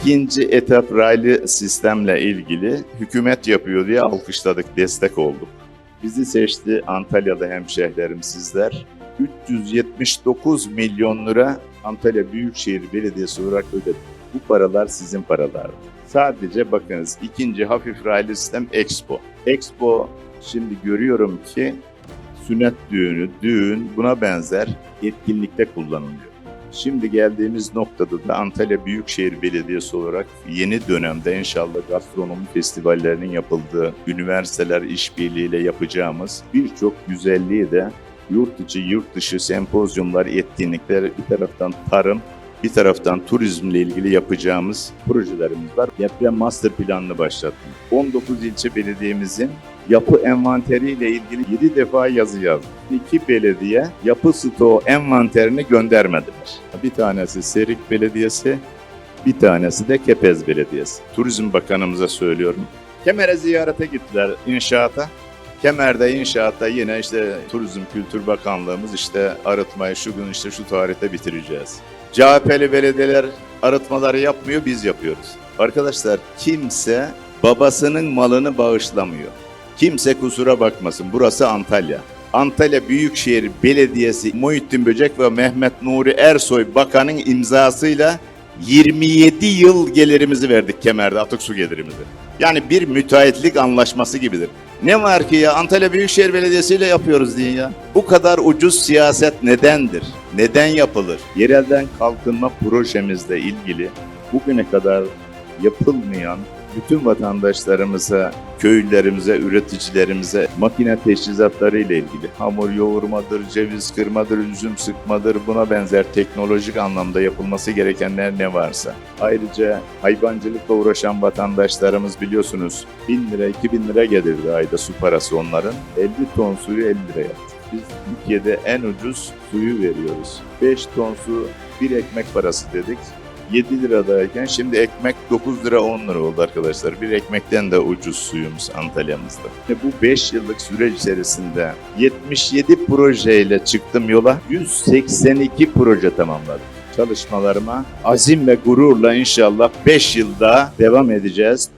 İkinci etap raylı sistemle ilgili hükümet yapıyor diye alkışladık, destek olduk. Bizi seçti Antalya'da hemşehrilerim sizler. 379 milyon lira Antalya Büyükşehir Belediyesi olarak ödedik. Bu paralar sizin paralar. Sadece bakınız ikinci hafif raylı sistem Expo. Expo şimdi görüyorum ki sünnet düğünü, düğün buna benzer etkinlikte kullanılıyor. Şimdi geldiğimiz noktada da Antalya Büyükşehir Belediyesi olarak yeni dönemde inşallah gastronomi festivallerinin yapıldığı, üniversiteler işbirliğiyle yapacağımız birçok güzelliği de yurt içi, yurt dışı sempozyumlar, etkinlikler, bir taraftan tarım, bir taraftan turizmle ilgili yapacağımız projelerimiz var. Deprem master planını başlattık. 19 ilçe belediyemizin yapı envanteriyle ilgili 7 defa yazı yazdım. İki belediye yapı stoğu envanterini göndermediler. Bir tanesi Serik Belediyesi, bir tanesi de Kepez Belediyesi. Turizm Bakanımıza söylüyorum. Kemer'e ziyarete gittiler inşaata. Kemer'de inşaatta yine işte Turizm Kültür Bakanlığımız işte arıtmayı şu gün işte şu tarihte bitireceğiz. CHP'li belediyeler arıtmaları yapmıyor, biz yapıyoruz. Arkadaşlar kimse babasının malını bağışlamıyor. Kimse kusura bakmasın. Burası Antalya. Antalya Büyükşehir Belediyesi Muhittin Böcek ve Mehmet Nuri Ersoy Bakan'ın imzasıyla 27 yıl gelirimizi verdik Kemer'de atık su gelirimizi. Yani bir müteahhitlik anlaşması gibidir. Ne var ki ya Antalya Büyükşehir Belediyesi ile yapıyoruz deyin ya. Bu kadar ucuz siyaset nedendir? Neden yapılır? Yerelden kalkınma projemizle ilgili bugüne kadar yapılmayan bütün vatandaşlarımıza, köylülerimize, üreticilerimize makine teçhizatları ile ilgili hamur yoğurmadır, ceviz kırmadır, üzüm sıkmadır buna benzer teknolojik anlamda yapılması gerekenler ne varsa. Ayrıca hayvancılıkla uğraşan vatandaşlarımız biliyorsunuz 1000 lira 2000 lira gelirdi ayda su parası onların. 50 ton suyu 50 lira yaptık. Biz Türkiye'de en ucuz suyu veriyoruz. 5 ton su bir ekmek parası dedik. 7 liradayken şimdi ekmek 9 lira 10 lira oldu arkadaşlar. Bir ekmekten de ucuz suyumuz Antalya'mızda. Bu 5 yıllık süreç içerisinde 77 projeyle çıktım yola. 182 proje tamamladım. Çalışmalarıma azim ve gururla inşallah 5 yılda devam edeceğiz.